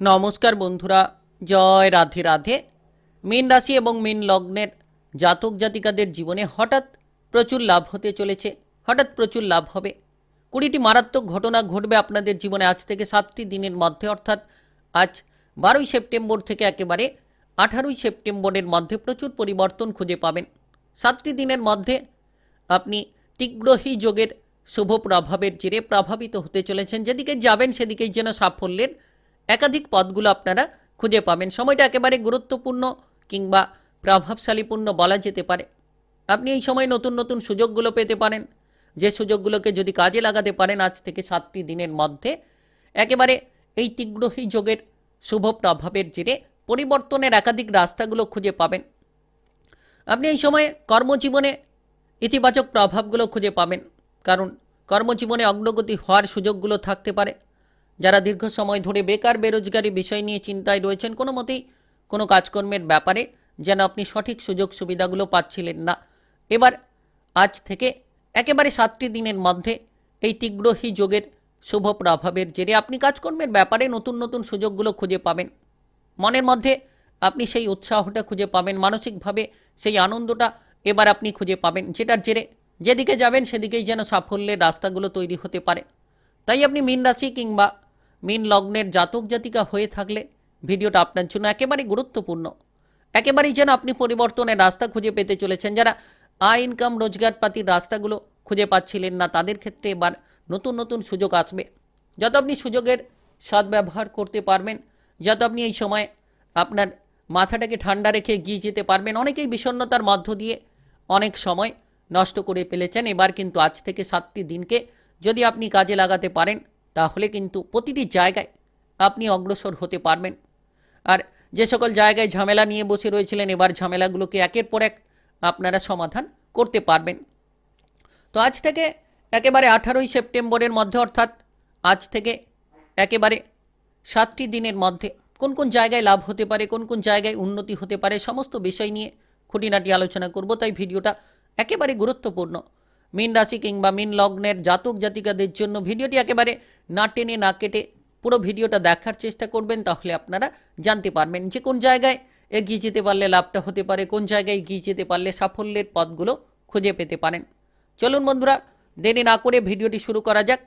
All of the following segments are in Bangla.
নমস্কার বন্ধুরা, জয় রাধে রাধে। মীন রাশি এবং মীন লগ্নের জাতক জাতিকাদের জীবনে হঠাৎ প্রচুর লাভ হতে চলেছে, হঠাৎ প্রচুর লাভ হবে। কুড়িটি মারাত্মক ঘটনা ঘটবে আপনাদের জীবনে আজ থেকে সাতটি দিনের মধ্যে, অর্থাৎ আজ বারোই সেপ্টেম্বর থেকে একেবারে আঠারোই সেপ্টেম্বরের মধ্যে প্রচুর পরিবর্তন খুঁজে পাবেন। সাতটি দিনের মধ্যে আপনি তীগ্রহী যোগের শুভ প্রভাবের জেরে প্রভাবিত হতে চলেছেন, যেদিকে যাবেন সেদিকেই যেন সাফল্যের একাধিক পদগুলো আপনারা খুঁজে পাবেন। সময়টা একেবারে গুরুত্বপূর্ণ কিংবা প্রভাবশালীপূর্ণ বলা যেতে পারে। আপনি এই সময় নতুন নতুন সুযোগগুলো পেতে পারেন। যে সুযোগগুলোকে যদি কাজে লাগাতে পারেন, আজ থেকে সাতটি দিনের মধ্যে একেবারে এই তীগ্রহী যোগের শুভ প্রভাবের জেরে পরিবর্তনের একাধিক রাস্তাগুলো খুঁজে পাবেন। আপনি এই সময়ে কর্মজীবনে ইতিবাচক প্রভাবগুলো খুঁজে পাবেন। কারণ কর্মজীবনে অগ্রগতি হওয়ার সুযোগগুলো থাকতে পারে। যারা দীর্ঘ সময় ধরে বেকার, বেরোজগারি বিষয় নিয়ে চিন্তায় রয়েছেন, কোনো মতেই কোনো কাজকর্মের ব্যাপারে যেন আপনি সঠিক সুযোগ সুবিধাগুলো পাচ্ছিলেন না। এবার আজ থেকে একেবারে সাতটি দিনের মধ্যে এই তীগ্রহী যোগের শুভ প্রভাবের জেরে আপনি কাজকর্মের ব্যাপারে নতুন নতুন সুযোগগুলো খুঁজে পাবেন। মনের মধ্যে আপনি সেই উৎসাহটা খুঁজে পাবেন, মানসিকভাবে সেই আনন্দটা এবার আপনি খুঁজে পাবেন, যেটার জেরে যেদিকে যাবেন সেদিকেই যেন সাফল্যের রাস্তাগুলো তৈরি হতে পারে। তাই আপনি মীন রাশি কিংবা মীন লগ্নের জাতক জাতিকা হয়ে থাকলে ভিডিওটা আপনার জন্য একেবারে গুরুত্বপূর্ণ। একেবারেই যেন আপনি পরিবর্তনের রাস্তা খুঁজে পেতে চলেছেন। যারা আয়, ইনকাম, রোজগারপাতির রাস্তাগুলো খুঁজে পাচ্ছিলেন না, তাদের ক্ষেত্রে এবার নতুন নতুন সুযোগ আসবে। যত আপনি সুযোগের সদ্ব্যবহার করতে পারবেন, যত আপনি এই সময় আপনার মাথাটাকে ঠান্ডা রেখে এগিয়ে যেতে পারবেন, অনেকেই বিষণ্ণতার মধ্য দিয়ে অনেক সময় নষ্ট করে ফেলেছেন। এবার কিন্তু আজ থেকে সাতটি দিনকে যদি আপনি কাজে লাগাতে পারেন তাহলে কিন্তু প্রতিটি জায়গায় আপনি অগ্রসর হতে পারবেন। আর যে সকল জায়গায় ঝামেলা নিয়ে বসে রয়েছিলেন, এবার ঝামেলাগুলোকে একের পর এক আপনারা সমাধান করতে পারবেন। তো আজ থেকে একেবারে আঠারোই সেপ্টেম্বরের মধ্যে, অর্থাৎ আজ থেকে একেবারে সাতটি দিনের মধ্যে কোন কোন জায়গায় লাভ হতে পারে, কোন কোন জায়গায় উন্নতি হতে পারে, সমস্ত বিষয় নিয়ে খুঁটিনাটি আলোচনা করব। তাই ভিডিওটা একেবারে গুরুত্বপূর্ণ। মীন রাশি কিংবা মিন লগ্নের জাতক জাতিকাদের জন্য ভিডিওটি একেবারে না টেনে না কেটে পুরো ভিডিওটা দেখার চেষ্টা করবেন, তাহলে আপনারা জানতে পারবেন যে কোন জায়গায় এগিয়ে যেতে পারলে লাভটা হতে পারে, কোন জায়গায় এগিয়ে যেতে পারলে সাফল্যের পথগুলো খুঁজে পেতে পারেন। চলুন বন্ধুরা, দেরি না করে ভিডিওটি শুরু করা যাক।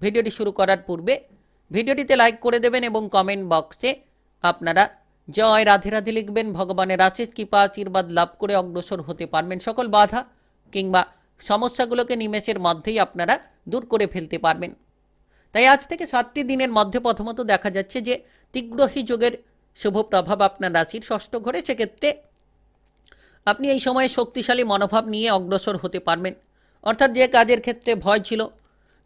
ভিডিওটি শুরু করার পূর্বে ভিডিওটিতে লাইক করে দেবেন এবং কমেন্ট বক্সে আপনারা জয় রাধে রাধে লিখবেন, ভগবানের আশিস কৃপা, আশীর্বাদ লাভ করে অগ্রসর হতে পারবেন সকল বাধা কিংবা সমস্যাগুলোকে নিমেষের মধ্যেই আপনারা দূর করে ফেলতে পারবেন। তাই আজ থেকে সাতটি দিনের মধ্যে প্রথমত দেখা যাচ্ছে যে তীগ্রহী যোগের শুভ প্রভাব আপনার রাশির ষষ্ঠ ঘরে, সেক্ষেত্রে আপনি এই সময়ে শক্তিশালী মনোভাব নিয়ে অগ্রসর হতে পারবেন। অর্থাৎ যে কাজের ক্ষেত্রে ভয় ছিল,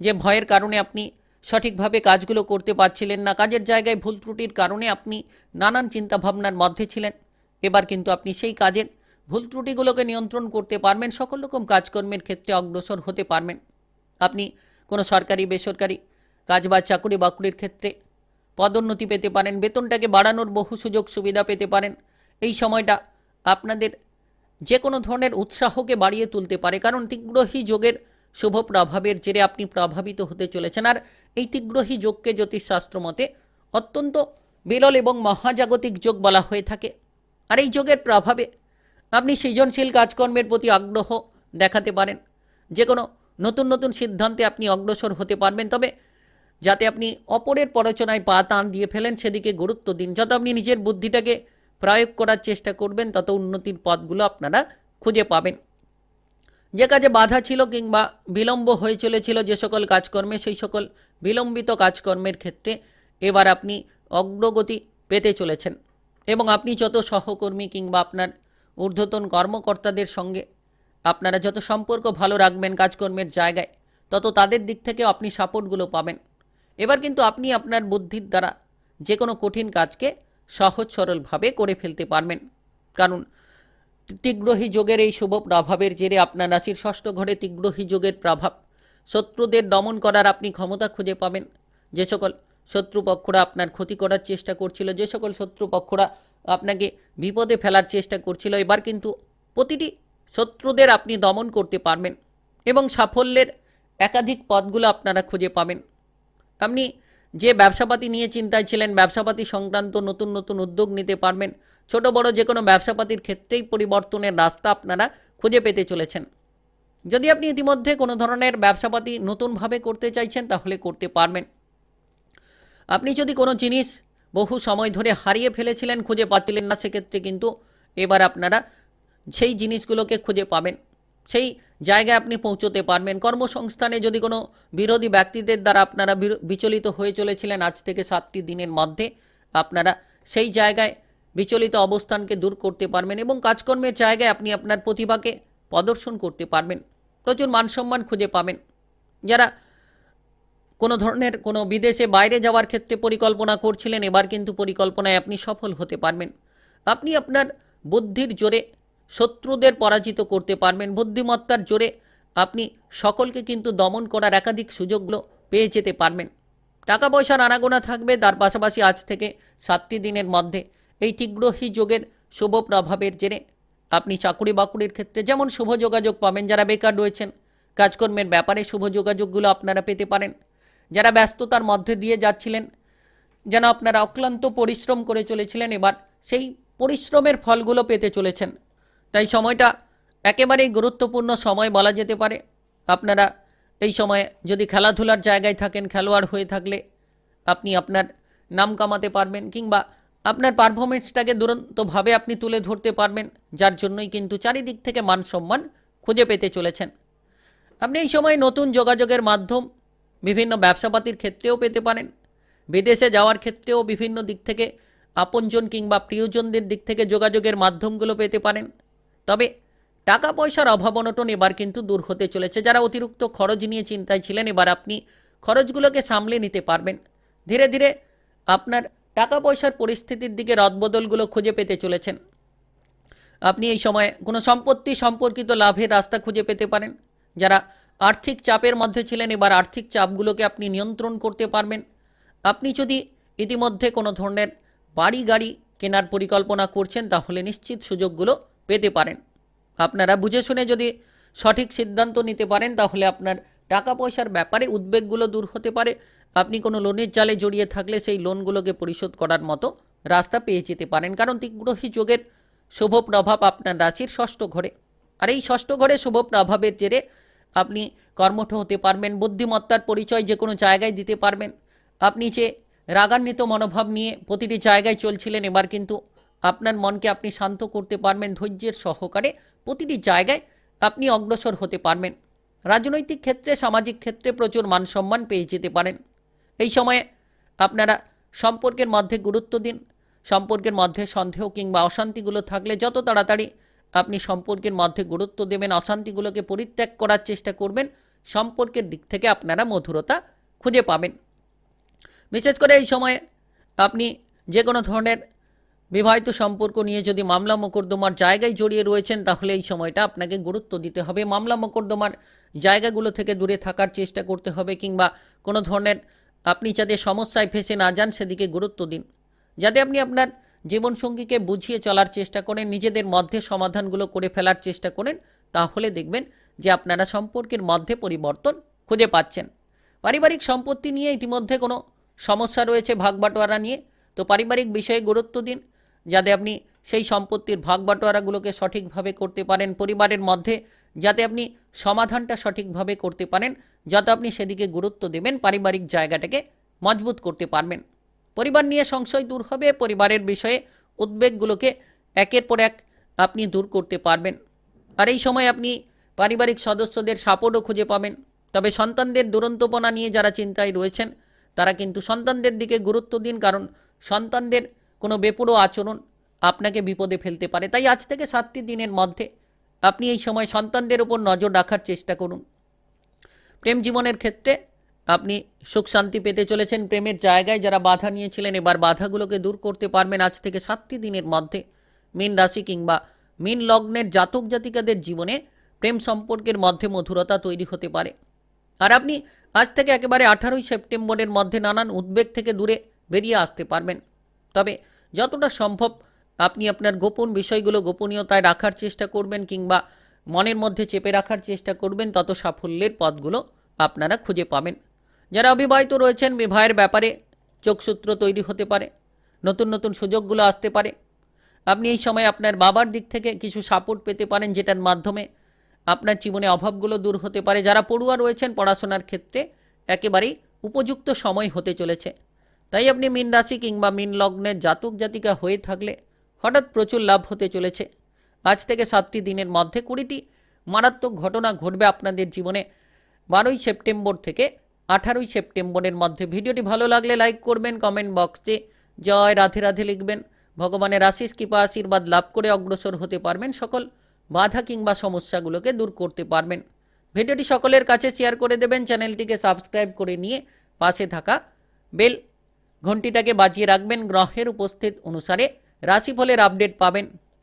যে ভয়ের কারণে আপনি সঠিকভাবে কাজগুলো করতে পারছিলেন না, কাজের জায়গায় ভুল ত্রুটির কারণে আপনি নানান চিন্তাভাবনার মধ্যে ছিলেন। এবার কিন্তু আপনি সেই কাজের ভুল ত্রুটিগুলোকে নিয়ন্ত্রণ করতে পারবেন, সকল রকম কাজকর্মের ক্ষেত্রে অগ্রসর হতে পারবেন। আপনি কোনো সরকারি, বেসরকারি কাজ বা চাকুরি বাকুরির ক্ষেত্রে পদোন্নতি পেতে পারেন, বেতনটাকে বাড়ানোর বহু সুযোগ সুবিধা পেতে পারেন। এই সময়টা আপনাদের যে কোনো ধরনের উৎসাহকে বাড়িয়ে তুলতে পারে, কারণ তীগ্রহী যোগের শুভ প্রভাবের জেরে আপনি প্রভাবিত হতে চলেছেন। আর এই তীগ্রহী যোগকে জ্যোতিষশাস্ত্র মতে অত্যন্ত বিরল এবং মহাজাগতিক যোগ বলা হয়ে থাকে। আর এই যোগের প্রভাবে আপনি সৃজনশীল কাজকর্মের প্রতি আগ্রহ দেখাতে পারেন। যে কোনো নতুন নতুন সিদ্ধান্তে আপনি অগ্রসর হতে পারবেন, তবে যাতে আপনি অপরের পরচনায় পা টান দিয়ে ফেলেন, সেদিকে গুরুত্ব দিন। যত আপনি নিজের বুদ্ধিটাকে প্রয়োগ করার চেষ্টা করবেন, তত উন্নতির পথগুলো আপনারা খুঁজে পাবেন। যে কাজে বাধা ছিল কিংবা বিলম্ব হয়ে চলেছিল যে সকল কাজকর্মে, সেই সকল বিলম্বিত কাজকর্মের ক্ষেত্রে এবার আপনি অগ্রগতি পেতে চলেছেন। এবং আপনি যত সহকর্মী কিংবা আপনার ঊর্ধ্বতন কর্মকর্তাদের সঙ্গে। আপনারা যত সম্পর্ক ভালো রাখবেন কাজকর্মের জায়গায়, তত তাদের দিক থেকে আপনি সাপোর্টগুলো পাবেন। এবার কিন্তু আপনি আপনার বুদ্ধির দ্বারা যে কোনো কঠিন কাজকে সহজ সরলভাবে করে ফেলতে পারবেন। কারণ তীগ্রহী যোগের এই শুভ প্রভাবের জেরে আপনার রাশির ষষ্ঠ ঘরে তীগ্রহী যোগের প্রভাব। শত্রুদের দমন করার আপনি ক্ষমতা খুঁজে পাবেন। যে সকল শত্রুপক্ষরা আপনার ক্ষতি করার চেষ্টা করছিল, যে সকল শত্রুপক্ষরা আপনাকে বিপদে ফেলার চেষ্টা করছিল। এবার কিন্তু প্রতিটি শত্রুদের আপনি দমন করতে পারবেন এবং সাফল্যের একাধিক পথগুলো আপনারা খুঁজে পাবেন। আপনি যে ব্যবসাপাতি নিয়ে চিন্তায় ছিলেন, ব্যবসাপাতি সংক্রান্ত নতুন নতুন উদ্যোগ নিতে পারবেন। ছোট, বড় যে কোনো ব্যবসাপাতির ক্ষেত্রেই পরিবর্তনের রাস্তা আপনারা খুঁজে পেতে চলেছেন। যদি আপনি ইতিমধ্যে কোনো ধরনের ব্যবসাপাতি নতুনভাবে করতে চাইছেন, তাহলে করতে পারবেন। আপনি যদি কোনো জিনিস বহু সময় ধরে হারিয়ে ফেলেছিলেন, খুঁজে পাচ্ছিলেন না সেক্ষেত্রে কিন্তু এবার আপনারা সেই জিনিসগুলোকে খুঁজে পাবেন। সেই জায়গায় আপনি পৌঁছতে পারবেন। কর্মসংস্থানে যদি কোনো বিরোধী ব্যক্তিদের দ্বারা আপনারা বিচলিত হয়ে চলেছিলেন আজ থেকে সাতটি দিনের মধ্যে, আপনারা সেই জায়গায় বিচলিত অবস্থানকে দূর করতে পারবেন এবং কাজকর্মের জায়গায় আপনি আপনার প্রতিভাকে প্রদর্শন করতে পারবেন। প্রচুর মানসম্মান খুঁজে পাবেন। যারা কোনো ধরনের কোনো বিদেশে বাইরে যাওয়ার ক্ষেত্রে পরিকল্পনা করছিলেন, এবার কিন্তু পরিকল্পনায় আপনি সফল হতে পারবেন। আপনি আপনার বুদ্ধির জোরে শত্রুদের পরাজিত করতে পারবেন, বুদ্ধিমত্তার জোরে আপনি সকলকে কিন্তু দমন করার একাধিক সুযোগগুলো পেয়ে যেতে পারবেন। টাকা পয়সার আনাগোনা থাকবে, তার পাশাপাশি আজ থেকে সাতটি দিনের মধ্যে এই তীগ্রহী যোগের শুভ প্রভাবের জেরে আপনি চাকুরি বাকুরির ক্ষেত্রে যেমন শুভ যোগাযোগ পাবেন, যারা বেকার রয়েছেন, কাজকর্মের ব্যাপারে শুভ যোগাযোগগুলো আপনারা পেতে পারেন। যারা ব্যস্ততার মধ্যে দিয়ে যাচ্ছিলেন, যেন আপনারা অক্লান্ত পরিশ্রম করে চলেছিলেন, এবার সেই পরিশ্রমের ফলগুলো পেতে চলেছেন। তাই সময়টা একেবারেই গুরুত্বপূর্ণ সময় বলা যেতে পারে। আপনারা এই সময়ে যদি খেলাধুলার জায়গায় থাকেন, খেলোয়াড় হয়ে থাকলে আপনি আপনার নাম কামাতে পারবেন, কিংবা আপনার পারফরমেন্সটাকে দুরন্তভাবে আপনি তুলে ধরতে পারবেন, যার জন্যই কিন্তু চারিদিক থেকে মান সম্মান খুঁজে পেতে চলেছেন। আপনি এই সময় নতুন যোগাযোগের মাধ্যম বিভিন্ন ব্যবসাপাতির ক্ষেত্রেও পেতে পারেন। বিদেশে যাওয়ার ক্ষেত্রেও বিভিন্ন দিক থেকে আপনজন কিংবা প্রিয়জনদের দিক থেকে যোগাযোগের মাধ্যমগুলো পেতে পারেন। তবে টাকা পয়সার অভাব অনটন এবার কিন্তু দূর হতে চলেছে। যারা অতিরিক্ত খরচ নিয়ে চিন্তায় ছিলেন, এবার আপনি খরচগুলোকে সামলে নিতে পারবেন। ধীরে ধীরে আপনার টাকা পয়সার পরিস্থিতির দিকে রদবদলগুলো খুঁজে পেতে চলেছেন। আপনি এই সময়ে কোনো সম্পত্তি সম্পর্কিত লাভের রাস্তা খুঁজে পেতে পারেন। যারা আর্থিক চাপের মধ্যে ছিলেন, এবার আর্থিক চাপগুলোকে আপনি নিয়ন্ত্রণ করতে পারবেন। আপনি যদি ইতিমধ্যে কোনো ধরনের বাড়ি গাড়ি কেনার পরিকল্পনা করছেন, তাহলে নিশ্চিত সুযোগগুলো পেতে পারেন। আপনারা বুঝে শুনে যদি সঠিক সিদ্ধান্ত নিতে পারেন, তাহলে আপনার টাকা পয়সার ব্যাপারে উদ্বেগগুলো দূর হতে পারে। আপনি কোনো লোনের জালে জড়িয়ে থাকলে সেই লোনগুলোকে পরিশোধ করার মতো রাস্তা পেয়ে যেতে পারেন, কারণ তীগ্রহী যোগের শুভ প্রভাব আপনার রাশির ষষ্ঠ ঘরে। আর এই ষষ্ঠ ঘরে শুভ প্রভাবের জেরে আপনি কর্মঠ হতে পারবেন, বুদ্ধিমত্তার পরিচয় যে কোনো জায়গায় দিতে পারবেন। আপনি যে রাগান্বিত মনোভাব নিয়ে প্রতিটি জায়গায় চলছিলেন, এবার কিন্তু আপনার মনকে আপনি শান্ত করতে পারবেন, ধৈর্যের সহকারে প্রতিটি জায়গায় আপনি অগ্রসর হতে পারবেন। রাজনৈতিক ক্ষেত্রে, সামাজিক ক্ষেত্রে প্রচুর মান সম্মান পেয়ে যেতে পারেন। এই সময়ে আপনারা সম্পর্কের মধ্যে গুরুত্ব দিন, সম্পর্কের মধ্যে সন্দেহ কিংবা অশান্তিগুলো থাকলে যত তাড়াতাড়ি আপনি সম্পর্কের মধ্যে গুরুত্ব দেবেন, অশান্তিগুলোকে পরিত্যাগ করার চেষ্টা করবেন, সম্পর্কের দিক থেকে আপনারা মধুরতা খুঁজে পাবেন। বিশেষ করে এই সময়ে আপনি যে কোনো ধরনের বিবাহিত সম্পর্ক নিয়ে যদি মামলা মোকদ্দমার জায়গায় জড়িয়ে রয়েছেন, তাহলে এই সময়টা আপনাকে গুরুত্ব দিতে হবে। মামলা মোকদ্দমার জায়গাগুলো থেকে দূরে থাকার চেষ্টা করতে হবে কিংবা কোনো ধরনের আপনি যাতে সমস্যায় ফেসে না যান, সেদিকে গুরুত্ব দিন। যাতে আপনি আপনার জীবনসঙ্গীকে বুঝিয়ে চলার চেষ্টা করেন, নিজেদের মধ্যে সমাধানগুলো করে ফেলার চেষ্টা করেন, তাহলে দেখবেন যে আপনারা সম্পর্কের মধ্যে পরিবর্তন খুঁজে পাচ্ছেন। পারিবারিক সম্পত্তি নিয়ে ইতিমধ্যে কোনো সমস্যা রয়েছে ভাগ বাটোয়ারা নিয়ে। তো পারিবারিক বিষয়ে গুরুত্ব দিন, যাতে আপনি সেই সম্পত্তির ভাগ বাটোয়ারাগুলোকে সঠিকভাবে করতে পারেন, পরিবারের মধ্যে যাতে আপনি সমাধানটা সঠিকভাবে করতে পারেন, যাতে আপনি সেদিকে গুরুত্ব দেবেন, পারিবারিক জায়গাটাকে মজবুত করতে পারবেন। পরিবার নিয়ে সংশয় দূর হবে, পরিবারের বিষয়ে উদ্বেগগুলোকে একের পর এক আপনি দূর করতে পারবেন। আর এই সময় আপনি পারিবারিক সদস্যদের সাপোর্টও খুঁজে পাবেন। তবে সন্তানদের দুরন্তপনা নিয়ে যারা চিন্তায় রয়েছেন, তারা কিন্তু সন্তানদের দিকে গুরুত্ব দিন, কারণ সন্তানদের কোনো বেপুরো আচরণ আপনাকে বিপদে ফেলতে পারে। তাই আজ থেকে সাতটি দিনের মধ্যে আপনি এই সময় সন্তানদের উপর নজর রাখার চেষ্টা করুন। প্রেম জীবনের ক্ষেত্রে আপনি সুখ শান্তি পেতে চলেছেন প্রেমের জায়গায়। যারা বাধা নিয়েছিলেন, এবার বাধাগুলোকে দূর করতে পারবেন আজ থেকে সাতটি দিনের মধ্যে। মীন রাশি কিংবা মীন লগ্নের জাতক জাতিকাদের জীবনে প্রেম সম্পর্কের মধ্যে মধুরতা তৈরি হতে পারে। আর আপনি আজ থেকে একেবারে আঠারোই সেপ্টেম্বরের মধ্যে নানান উদ্বেগ থেকে দূরে বেরিয়ে আসতে পারবেন। তবে যতটা সম্ভব আপনি আপনার গোপন বিষয়গুলো গোপনীয়তায় রাখার চেষ্টা করবেন কিংবা মনের মধ্যে চেপে রাখার চেষ্টা করবেন, তত সাফল্যের পথগুলো আপনারা খুঁজে পাবেন। যারা অবিবাহিত রয়েছেন, বিবাহের ব্যাপারে যোগসূত্র তৈরি হতে পারে, নতুন নতুন সুযোগগুলো আসতে পারে। আপনি এই সময় আপনার বাবার দিক থেকে কিছু সাপোর্ট পেতে পারেন, যেটার মাধ্যমে আপনার জীবনে অভাবগুলো দূর হতে পারে। যারা পড়ুয়া রয়েছেন, পড়াশোনার ক্ষেত্রে একেবারেই উপযুক্ত সময় হতে চলেছে। তাই আপনি মীন রাশি কিংবা মীন লগ্নের জাতক জাতিকা হয়ে থাকলে হঠাৎ প্রচুর লাভ হতে চলেছে। আজ থেকে সাতটি দিনের মধ্যে কুড়িটি মারাত্মক ঘটনা ঘটবে আপনাদের জীবনে। বারোই সেপ্টেম্বর থেকে আঠারোই সেপ্টেম্বরের মধ্যে ভিডিওটি ভালো লাগলে লাইক করবেন, কমেন্ট বক্সে জয় রাধে রাধে লিখবেন। ভগবানের আশিস কৃপা, আশীর্বাদ লাভ করে অগ্রসর হতে পারবেন সকল বাধা কিংবা সমস্যাগুলোকে দূর করতে পারবেন। ভিডিওটি সকলের কাছে শেয়ার করে দেবেন, চ্যানেলটিকে সাবস্ক্রাইব করে নিয়ে পাশে থাকা বেল ঘন্টিটাকে বাজিয়ে রাখবেন। গ্রহের উপস্থিত অনুসারে রাশিফলের আপডেট পাবেন।